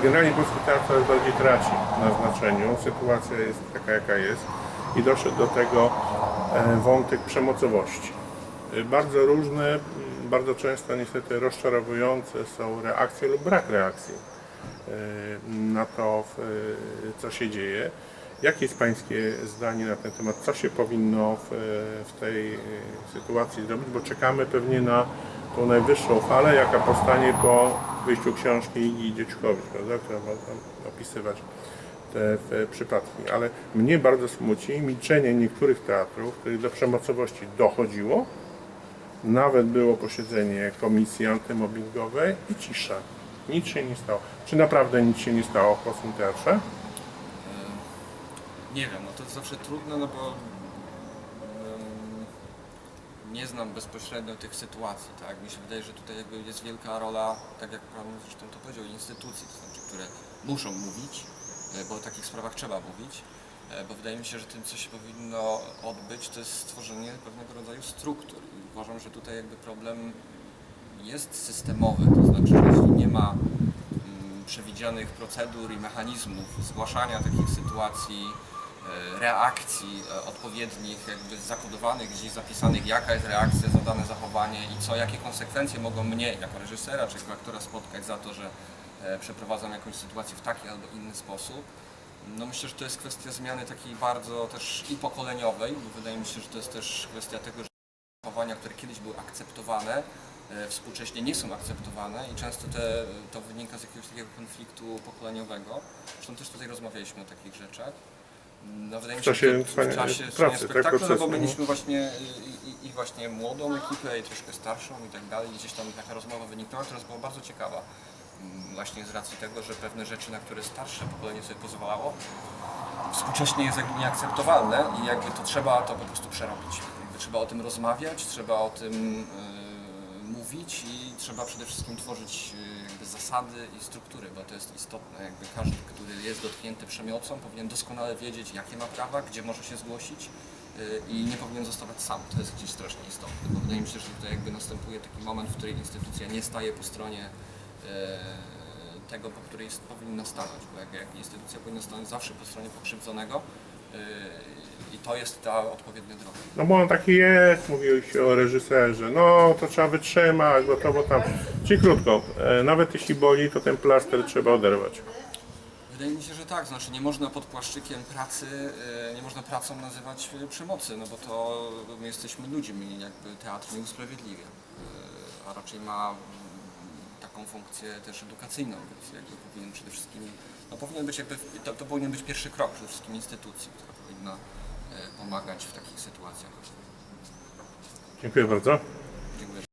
generalnie polski teatr coraz bardziej traci na znaczeniu. Sytuacja jest taka, jaka jest i doszedł do tego e, wątek przemocowości. E, Bardzo różne, bardzo często niestety rozczarowujące są reakcje lub brak reakcji e, na to, co się dzieje. Jakie jest Pańskie zdanie na ten temat? Co się powinno w, w tej sytuacji zrobić? Bo czekamy pewnie na tą najwyższą falę, jaka powstanie po wyjściu książki Igi Dzieczkowicz, prawda? która ma tam opisywać te e, przypadki. Ale mnie bardzo smuci milczenie niektórych teatrów, których do przemocowości dochodziło. Nawet było posiedzenie komisji antymobbingowej i cisza. Nic się nie stało. Czy naprawdę nic się nie stało w Polskim Teatrze? Nie wiem, no to jest zawsze trudne, no bo nie znam bezpośrednio tych sytuacji, tak? Mi się wydaje, że tutaj jakby jest wielka rola, tak jak Pan zresztą to powiedział, instytucji, to znaczy, które muszą mówić, e, bo o takich sprawach trzeba mówić, e, bo wydaje mi się, że tym, co się powinno odbyć, to jest stworzenie pewnego rodzaju struktur. I uważam, że tutaj jakby problem jest systemowy, to znaczy, że jeśli nie ma mm, przewidzianych procedur i mechanizmów zgłaszania takich sytuacji, reakcji e, odpowiednich, jakby zakodowanych, gdzieś zapisanych, jaka jest reakcja za dane zachowanie i co, jakie konsekwencje mogą mnie jako reżysera czy aktora spotkać za to, że e, przeprowadzam jakąś sytuację w taki albo inny sposób. No myślę, że to jest kwestia zmiany takiej bardzo też i pokoleniowej, bo wydaje mi się, że to jest też kwestia tego, że zachowania, które kiedyś były akceptowane, e, współcześnie nie są akceptowane i często te, to wynika z jakiegoś takiego konfliktu pokoleniowego. Zresztą też tutaj rozmawialiśmy o takich rzeczach. No, wydaje mi W się, czasie że w czasie pracy, tak, spektaklu, no procesu, bo no. mieliśmy właśnie i, i, właśnie młodą ekipę i troszkę starszą i tak dalej. I gdzieś tam taka rozmowa wyniknęła, która była bardzo ciekawa. Mm, Właśnie z racji tego, że pewne rzeczy, na które starsze pokolenie sobie pozwalało, współcześnie jest jakby nieakceptowalne i jakby to trzeba to po prostu przerobić. Jakby trzeba o tym rozmawiać, trzeba o tym e, mówić i trzeba przede wszystkim tworzyć e, jakby zasady i struktury, bo to jest istotne. Jakby każdy, który jest dotknięty przemocą, powinien doskonale wiedzieć, jakie ma prawa, gdzie może się zgłosić e, i nie powinien zostawać sam. To jest gdzieś strasznie istotne, bo wydaje mi się, że tutaj jakby następuje taki moment, w którym instytucja nie staje po stronie e, tego, po której powinna stanąć, bo jak, jak instytucja powinna stanąć zawsze po stronie pokrzywdzonego i to jest ta odpowiednia droga. No bo on taki jest, mówił się o reżyserze. No to trzeba wytrzymać, bo to, bo tam. Czyli krótko, e, nawet jeśli boli, to ten plaster trzeba oderwać. Wydaje mi się, że tak, znaczy nie można pod płaszczykiem pracy, yy, nie można pracą nazywać yy, przemocy, no bo to my jesteśmy ludźmi, jakby teatr nie usprawiedliwia, a raczej ma mm, taką funkcję też edukacyjną, więc jakby powinien przede wszystkim, no powinien być jakby, to, to powinien być pierwszy krok przede wszystkim instytucji, która powinna pomagać w takich sytuacjach. Dziękuję bardzo.